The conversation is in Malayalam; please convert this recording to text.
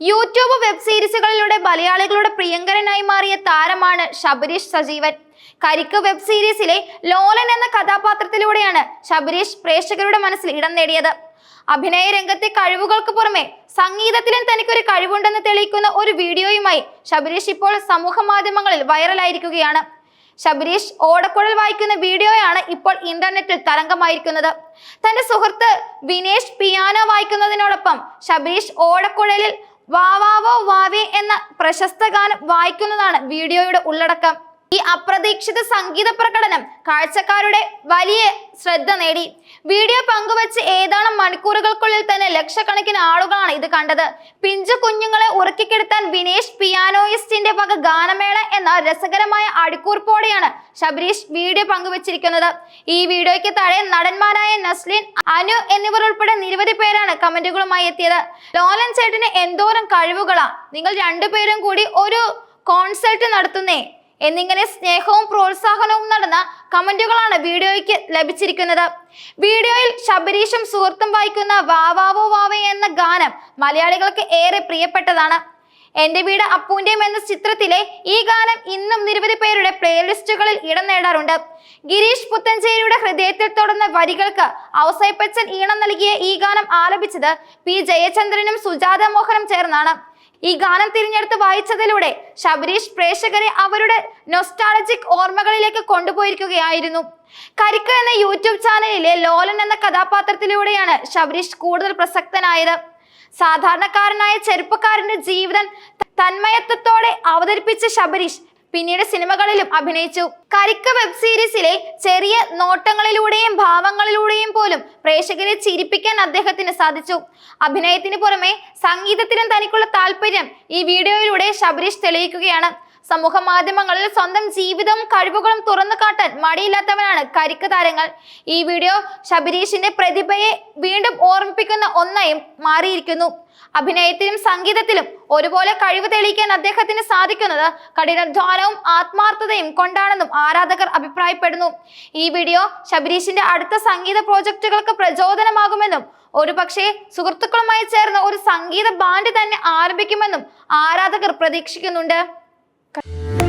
യൂട്യൂബ് വെബ് സീരീസുകളിലൂടെ മലയാളികളുടെ പ്രിയങ്കരനായി മാറിയ താരമാണ് ശബരീഷ് സജീവൻ. കരിക്ക് വെബ് സീരീസിലെ ലോലൻ എന്ന കഥാപാത്രത്തിലൂടെയാണ് ശബരീഷ് പ്രേക്ഷകരുടെ മനസ്സിൽ ഇടം നേടിയത്. അഭിനയ രംഗത്തെ കഴിവുകൾക്ക് പുറമെ സംഗീതത്തിലും തനിക്കൊരു കഴിവുണ്ടെന്ന് തെളിയിക്കുന്ന ഒരു വീഡിയോയുമായി ശബരീഷ് ഇപ്പോൾ സമൂഹ മാധ്യമങ്ങളിൽ വൈറലായിരിക്കുകയാണ്. ശബരീഷ് ഓടക്കുഴൽ വായിക്കുന്ന വീഡിയോയാണ് ഇപ്പോൾ ഇന്റർനെറ്റിൽ തരംഗമായിരിക്കുന്നത്. തന്റെ സുഹൃത്ത് വിനേഷ് പിയാനോ വായിക്കുന്നതിനോടൊപ്പം ശബരീഷ് ഓടക്കുഴലിൽ വാവാവോ വാവേ എന്ന പ്രശസ്ത ഗാനം വായിക്കുന്നതാണ് വീഡിയോയുടെ ഉള്ളടക്കം. ഈ അപ്രതീക്ഷിത സംഗീത പ്രകടനം കാഴ്ചക്കാരുടെ വലിയ ശ്രദ്ധ നേടി. വീഡിയോ പങ്കുവച്ച് ഏതാനും മണിക്കൂറുകൾക്കുള്ളിൽ തന്നെ ലക്ഷക്കണക്കിന് ആളുകളാണ് ഇത് കണ്ടത്. പിഞ്ചു കുഞ്ഞുങ്ങളെ ഉറക്കിക്കെടുത്താൻ വിനേഷ് പിയാനോയിസ്റ്റിന്റെ വക ഗാനമേള എന്ന രസകരമായ അടിക്കൂർപ്പോടെയാണ് ശബരീഷ് വീഡിയോ പങ്കുവച്ചിരിക്കുന്നത്. ഈ വീഡിയോയ്ക്ക് താഴെ നടന്മാരായ നസ്ലിൻ അനു എന്നിവർ ഉൾപ്പെടെ നിരവധി പേരാണ് കമന്റുകളുമായി എത്തിയത്. ലോലൻ ചേട്ടന് എന്തോരം കഴിവുകളാ. നിങ്ങൾ രണ്ടുപേരും കൂടി ഒരു കോൺസേർട്ട് നടത്തുന്നേ. എന്നിങ്ങനെ സ്നേഹവും പ്രോത്സാഹനവും നടന്ന കമന്റുകളാണ് വീഡിയോയ്ക്ക് ലഭിച്ചിരിക്കുന്നത്. വീഡിയോയിൽ ശബരീഷും സുഹൃത്തും വായിക്കുന്ന വാവാവോ വാവേ എന്ന ഗാനം മലയാളികൾക്ക് ഏറെ പ്രിയപ്പെട്ടതാണ്. എന്റെ വീട് അപ്പൂന്റെയും എന്ന ചിത്രത്തിലെ ഈ ഗാനം ഇന്നും നിരവധി പേരുടെ പ്ലേലിസ്റ്റുകളിൽ ഇടം നേടാറുണ്ട്. ഗിരീഷ് പുത്തഞ്ചേരിയുടെ ഹൃദയത്തിൽ തുടർന്ന വരികൾക്ക് ഔസൈപ്പച്ചൻ ഈണം നൽകിയ ഈ ഗാനം ആലപിച്ചത് പി ജയചന്ദ്രനും സുജാത മോഹനും ചേർന്നാണ്. ഈ ഗാനം തിരഞ്ഞെടുത്ത് വായിച്ചതിലൂടെ ശബരീഷ് പ്രേക്ഷകരെ അവരുടെ നൊസ്റ്റാളജിക് ഓർമ്മകളിലേക്ക് കൊണ്ടുപോയിരിക്കുകയായിരുന്നു. കരിക്ക എന്ന യൂട്യൂബ് ചാനലിലെ ലോലൻ എന്ന കഥാപാത്രത്തിലൂടെയാണ് ശബരീഷ് കൂടുതൽ പ്രസക്തനായത്. സാധാരണക്കാരനായ ചെറുപ്പക്കാരന്റെ ജീവിതം തന്മയത്വത്തോടെ അവതരിപ്പിച്ച ശബരീഷ് പിന്നീട് സിനിമകളിലും അഭിനയിച്ചു. കരിക്ക വെബ് സീരീസിലെ ചെറിയ നോട്ടങ്ങളിലൂടെയും ഭാവങ്ങളിലൂടെയും പോലും പ്രേക്ഷകരെ ചിരിപ്പിക്കാൻ അദ്ദേഹത്തിന് സാധിച്ചു. അഭിനയത്തിന് പുറമെ സംഗീതത്തിലും തനിക്കുള്ള താല്പര്യം ഈ വീഡിയോയിലൂടെ ശബരീഷ് തെളിയിക്കുകയാണ്. സമൂഹ മാധ്യമങ്ങളിൽ സ്വന്തം ജീവിതവും കഴിവുകളും തുറന്നു കാട്ടാൻ മടിയില്ലാത്തവനാണ് കരിക്ക് താരങ്ങൾ. ഈ വീഡിയോ ശബരീഷിന്റെ പ്രതിഭയെ വീണ്ടും ഓർമ്മിപ്പിക്കുന്ന ഒന്നായും മാറിയിരിക്കുന്നു. അഭിനയത്തിലും സംഗീതത്തിലും ഒരുപോലെ കഴിവ് തെളിയിക്കാൻ അദ്ദേഹത്തിന് സാധിക്കുന്നത് കഠിനാധ്വാനവും ആത്മാർത്ഥതയും കൊണ്ടാണെന്നും ആരാധകർ അഭിപ്രായപ്പെടുന്നു. ഈ വീഡിയോ ശബരീഷിന്റെ അടുത്ത സംഗീത പ്രോജക്റ്റുകൾക്ക് പ്രചോദനമാകുമെന്നും ഒരുപക്ഷെ സുഹൃത്തുക്കളുമായി ചേർന്ന് ഒരു സംഗീത ബാൻഡ് തന്നെ ആരംഭിക്കുമെന്നും ആരാധകർ പ്രതീക്ഷിക്കുന്നുണ്ട്. ಕ